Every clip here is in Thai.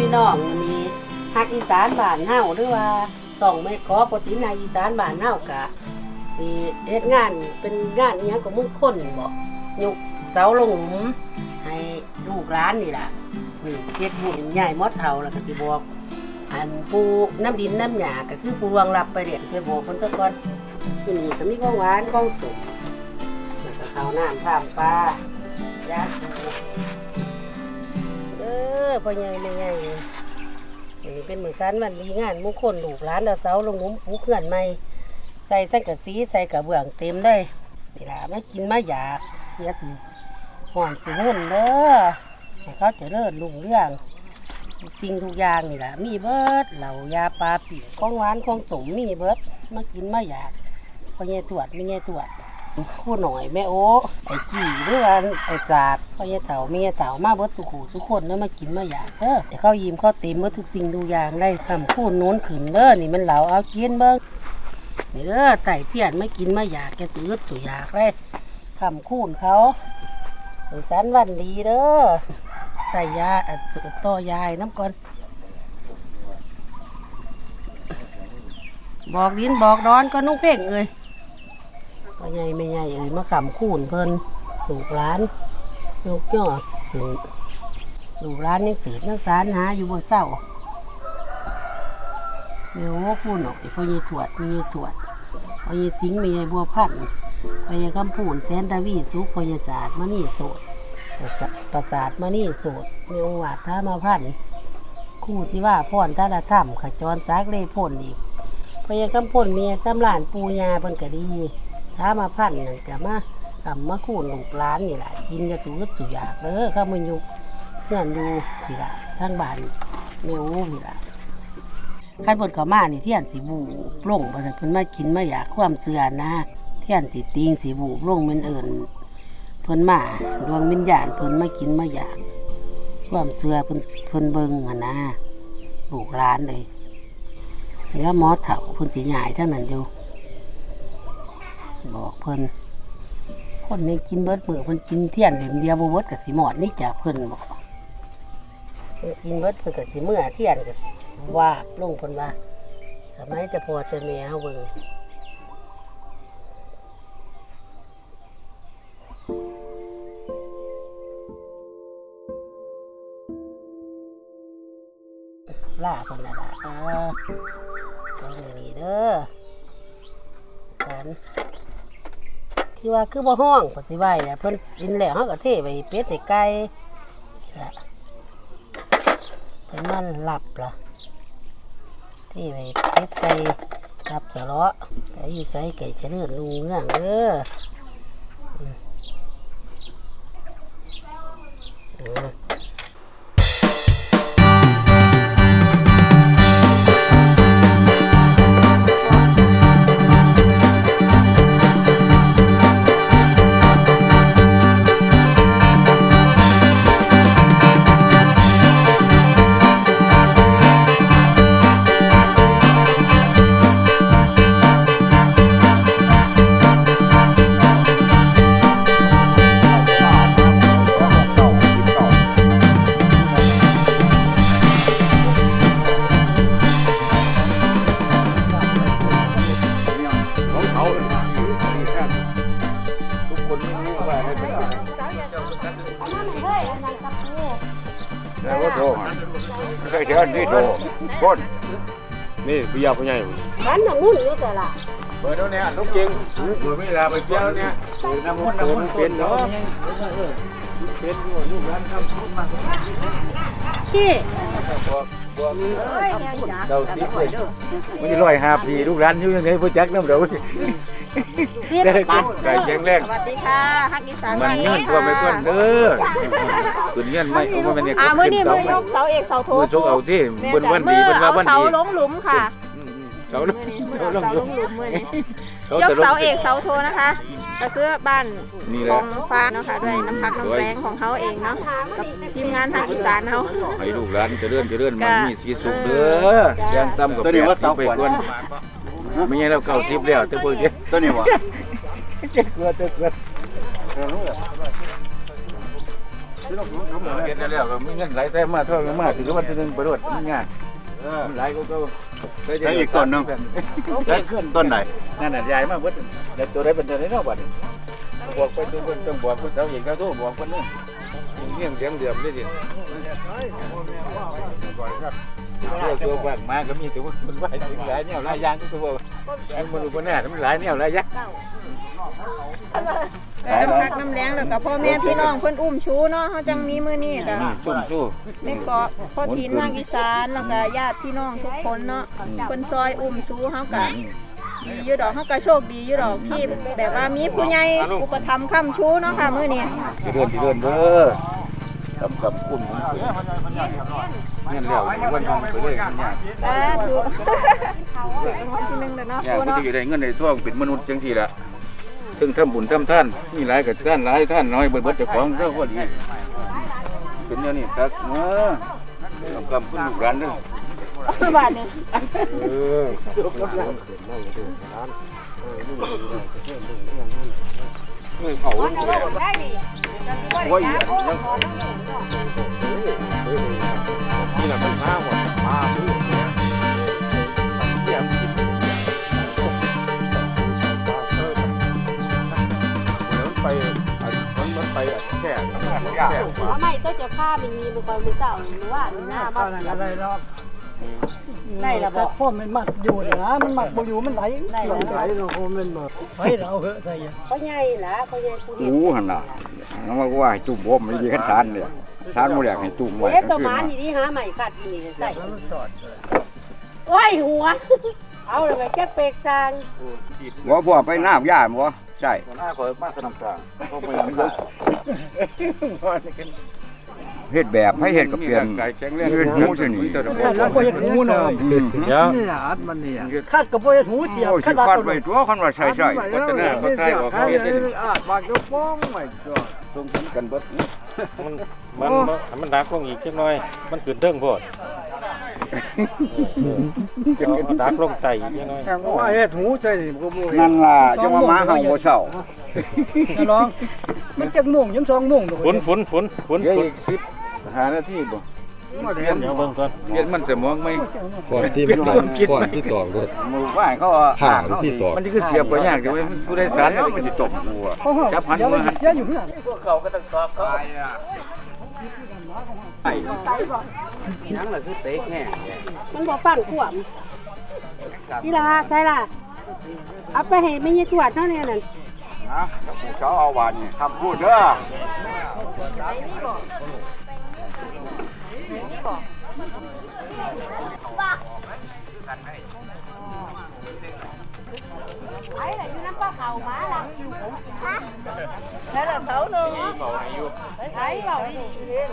พี่น้องวันนี้ฮักอีสานบ้านเฮาหรือว่าส่องแม่ขอปตินาอีสานบ้านเฮากะสิเฮ็ดงานเป็นงานอีหยังก็มงคลบ่ยกเสาลงหลุมให้ลูกหลานนี่ล่ะนี่เฮ็ดบุญใหญ่มอดเฒ่าแล้วก็สิบอกอันปูน้ำดินน้ำหยาก็คือปูวางรับไปเด็ดไปบอกคนตะก่อนที่นี่ก็มีของหวานของสุกแล้วก็ข้าวน้ำข้ามปลายาสู อพ่อใหญ่แม่ใหญ่อันนี้เป็นเหมือนสันวันดีงานมงคลลูกหลานเอาเสาลงหลุมปูเขื่อนใหม่ใส่สังกะสีใส่กระเบื้องเต็มได้นี่ล่ะมากินมาอยากเฮ็ดหอมสิหุ่นเด้อให้เขาเจะเลิศลุงเรื่องสิ่งทุกอย่างนี่แหละมีเบิดเหล่ายาปลาปีกของหวานของสมมีเบิดมากินมาอยากพอเยตรวจไม่เยตรวจ คู่หน่อยแม่โอ้ไอ้กี่หรือว่าไอ้ศาสตร์พ่อเยเถาเมียเถามาเบิดสุขูทุกคนแล้วมากินมาอยากเด้อแต่เขายิ้มเขาเต็มเบิดทุกสิ่งทุกอย่างได้คำคู่โน้นขืนเด้อนี่มันเหลาเอากินเบิ้งนี่เด้อไต่เทียนไม่กินมาอยากแกสุดสุอยากเลยคำคูนเขาสันวันดีเด้อใส่ยาอัดสุกต่อยายน้ำก่อนบอกดินบอกดอนก็นุ่งเพ่งเลย ใหญ่ไม่ใหญ่เอ้ยมาขำคูนเพิ่นลูกร้านลูกย่อขึ้นลูกร้านยังสืบนักสารหาอยู่บนเศร้าเดี๋ยวคูนออกไอ้พ่อยีถวดมีถวดพอยีสิงมีไอบัวพันพอยีคำพูนแสนดาวีสุกพอยีศาสตร์มานี่โสดประสาประสาทมานี่โสดมีองค์วาดท้ามาพันคู่ที่ว่าพ่อนท่าละถ้ำขจรซักเล่พ่นอีกพยากำพ่นเมียตำหลานปูยาเพิ่นก็ดี ท้ามาพันนั่นก็มาทำมาคูนลูกหลานนี่แหละกินจะสูดสุอยากเด้อข้ามันอยู่เพื่อนดูนี่ละทางบ้านแม่อู้นี่ละขั้นบนเขามานี่เที่ยนสีบูปลงประสาทเพิ่นมากินมาอยากความเสื่อนะเที่ยนสีติงสีบูปลงเป็นเอิญเพิ่นมาดวงวิญญาณเพิ่นมากินมาอยากความเชื่อเพิ่นเพิ่นเบิ่งหันนะลูกหลานเลยแล้วหมอเฒ่าเพิ่นสิหยายทั้งนั้นอยู่ บอกเพิ่นคนนี้กินเบิดมือเพิ่นกินเที่ยนเหลมเดียวบ่เบิดก็สิหมอดนี่จากเพิ่นบอกกินเบิดเพิ่นก็สิเมื่อเที่ยนก็ว่าบลงเพิ่นว่า สมัยแต่พอแต่แม่เฮาเบิ่งล่าคนละล่ะอ่าตรงนี้เด้อกัน ที่ว่าคือบ่ห้องปสิไหวอะเพิ่นกินแล้วเฮาก็เทไปเป็ดใส่ไก่ล่ะเพิ่นมันหลับล่ะเทไปเป็ดไก่กับสะเลาะไก่อยู่ไก่ไก่เจริญลุงเงื่องเด้ออื คนนี่พี่ยาพี่ใหญ่มันน่ะมุ่นอยู่แต่ละเปิดแล้วเนี่ยลูกจริงเปิดไม่ลาไปเที่ยวแล้วเนี่ยน้ำมันน้ำมันเป็นเนาะเป็นอยู่ลูกร้านทำพูดมาพี่บวกบวกเดาสิบเลยมันจะลอยหาปีลูกร้านอยู่ยังไงพ่อจักน้ำเดาพี่ ได้กินไก่แข็งแรงสวัสดีค่ะฮักอีสานมันเงื่อนตัวไม่ก้นเด้อขึ้นเงื่อนไม่เอามาเป็นเนี่ยอ่าขึ้มื้อนนี้เสามือยกเสาเอกเสาโทมือชกเอาที่บนวันดีบนว่าวันเสาดีลงหลุมค่ะอืมอืมเสาลงมื้อนี้เสาลงเสาลงหลุมมื้อนี้เสายกจะลงเสาเอกเสาโทนะคะก็คือบ้านนี่แหขละองฟ้าเนาะค่ะด้วยน้ำพักน้ำแรงของเขาเองเนาะกับทีมงานทางอีสานเขาให้ลูกหลานเจริญเจริญมันจ้ะมีสีสุขเด้อจ้ะย่างต่ำกับแปดสิบไปก่อน ไม่ใช่เราเก้าสิบแล้วแต่เพิ่งเจ็ดตัวนี้วะเจ็ดเกิดเจ็ดเกิดเฮ็ดแล้วก็มีเงินไหลแต่มาเท่ามาถือว่าทีนึงไปรวดมันง่ายมันไหลก็ก็แล้วอีกต้นหนึ่งแล้วขึ้นต้นไหนนั่นน่ะใหญ่มากเบิดแต่ตัวใดเป็นตัวไหนเนาะบัดนี้บอกไปดูเพิ่นต้องบอกเพิ่นเจ้าเองเขาโทรบอกเพิ่นเนาะเงี้ยงเสียงเดือมได้ดิ เรื่องตัวว่างมาก็มีแต่ว่ามันไหวถึงหลายแนวหลายอย่างก็ตัวมันบ่รู้บ่แน่มันหลายแนวหลายอย่างแต่น้ำพักน้ำแรงแล้วก็พ่อแม่พี่น้องเพิ่นอุ้มชูเนาะเฮาจังมีมือนี้ก็ซุ่มสู้แม่เกาะพ่อทีนภาคอีสานแล้วก็ญาติพี่น้องทุกคนเนาะเพิ่นซอยอุ้มชูเฮาก็ดีอยู่ดอกเฮาก็โชคดีอยู่ดอกที่แบบว่ามีผู้ใหญ่อุปถัมภ์ค้ำชูเนาะค่ะมื้อนี้ที่เดินดีเดินเด้อ ทำกับกุ้มผมขึ้นเงี้ยแล้ววันทองไปเลยมันยากสาธุเป็นวันที่หนึ่งเด้อเนาะยากปูก็เนาะจะอยู่ได้เงินในท่องเป็นมนุษย์จังสี่ละถึงทำบุญทำท่านมีหลายกับท่านหลายท่านน้อยเบิดเบิดจ้าของเจ้าก็ดีเป็นอย่างนี้ครับเนาะทำกรรมคุณลูกหลานเด้อบาทนึงเออเมื่อเผา โอ้ยยังนี่แหละมันมาหมดมาพื้นเนี่ยเยี่ยมไปมันมันไปแค่แค่เอาไม่ก็จะฆ่ามันมีคอยมือเจ้าหรือว่าหน้าบ้านอะไรเนาะ ได้ละบ่ พ่อมันมักอยู่เนี่ยนะมันมักบ่อยู่มันไหลไหลไหลเนาะมันมาไปเราเหอะใส่เขาใหญ่ละเขาใหญ่กูเห็นหูหั่นน่ะน้องว่าว่าให้จุ่มบ่มไม่ดีขั้นทานเนี่ยทานบ่อยากให้จุ่มไว้เอ๊ะกตัลาวงคืนหมามานี่ดิหาใหม่กัดนี่ใส่โอ้ยหัว เอาเลยไปแก้เปกซางบ่พ่อไปน้ำย่ามบ่ใช่หน้าคอยมากขนมสางเขาไปมันยก เฮ็ดแบบให้เฮ็ดก็เปลี่ยนไก่แข็งแรงเฮ็ดหูซะนี่แล้วก็เฮ็ดหูเนาะอืมเดี๋ยวนี่อัดมันนี่คัดกับบ่เฮ็ดหูเสียบโอ้ยสิฟัดไว้ตัวคันว่าใช่ใช่วัฒนาเขาใช้ออกเขาเฮ็ดได้อาดบากยกป้องไว้ตัวตรงกันกันเบิดมันมันมันมันดักลงอีกจักหน่อย มันขึ้นเทิงโพดเอาดักลงไตอีกจักหน่อยว่าเฮ็ดหูใส่บ่บ่นั่นล่ะจังว่าหมาเห่าบ่เช้าน้องมันจักโมงยัง2โมงฝนฝนฝนฝนเดี๋ยวฝนอีกสิบ หานาทีบ่เดี๋ยวเบิ่งก่อนเปลี่ยนมันสมองไหมก่อนที่เปลี่ยนความคิดก่อนไหมที่ตอกรถหมู่บ้านเขาห่างที่ตอกมันนี่คือเสียบบ่ยากเดี๋ยวผู้ใดสารแล้วมันสิตบกูอะจับหันมาหันเสียอยู่นั่นพวกเขาก็ต้องสอบเขายังล่ะคือเตะแห้งมันบ่ฟังขวมนี่ล่ะใช่ล่ะเอาไปให้ไม่ยี่ขวดเท่านี้นั่นนะเขาเอาว่านี่คำพูดเด้อ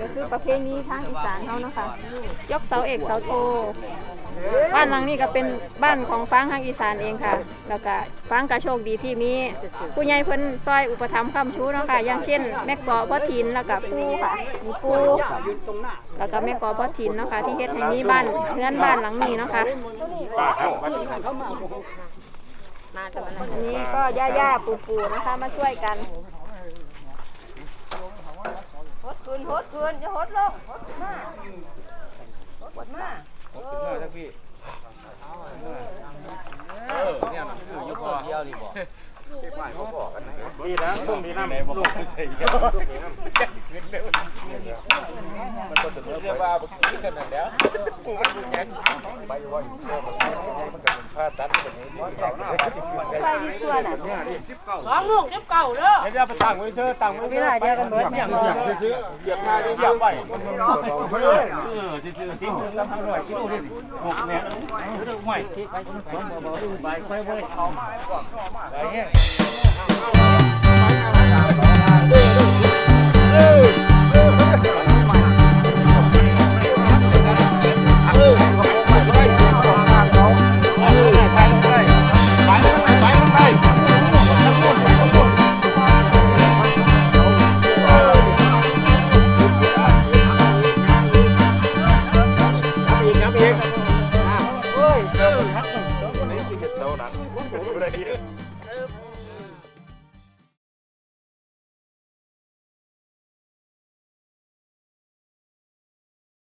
ก็คือประเพณีทางอีสานเขาเนาะค่ะ ยกเสาเอกเสาโท บ้านหลังนี้ก็เป็นบ้านของฟางทางอีสานเองค่ะ แล้วก็ฟางก็โชคดีที่มีผู้ใหญ่เพิ่นซอยอุปถัมภ์คำชูเนาะค่ะ อย่างเช่น แม่เกาะพ่อทินแล้วก็ปูค่ะ มีปูแล้วก็แม่เกาะพ่อทินเนาะค่ะที่เฮ็ดให้มีบ้านเฮือนบ้านหลังนี้เนาะค่ะอันนี้ก็ย่าๆปู่ๆนะคะมาช่วยกัน หดคืนหดคืนอย่าหดลงหดมากหดมาขึ้นมาทั้งพี่เออเนี่ยมันคือยุคเดียวดีบ่ดีแล้วต้องมีน้ำลงไปใส่เยอะมันก็จะเรียกว่าบ่คิดกันนั่นแล้วมันอยู่แค่ไปว่าอยู่ก็มันมันก็เป็นผ้าตัดแบบนี้ ที่เขาหน้าใครมีส่วนอะเนี่ยดิสองลูกเก็บเก่าเด้อเดี๋ยวไปตั้งไว้เถอะตั้งไว้เถอะไปกันเบิดเนี่ยซื้อเหยียบมาเหยียบไว้มันมันเออซื่อๆที่ทำให้หน่อยกิโลนี่หกเนี่ยห่วยไปไปไปไปเอามาไป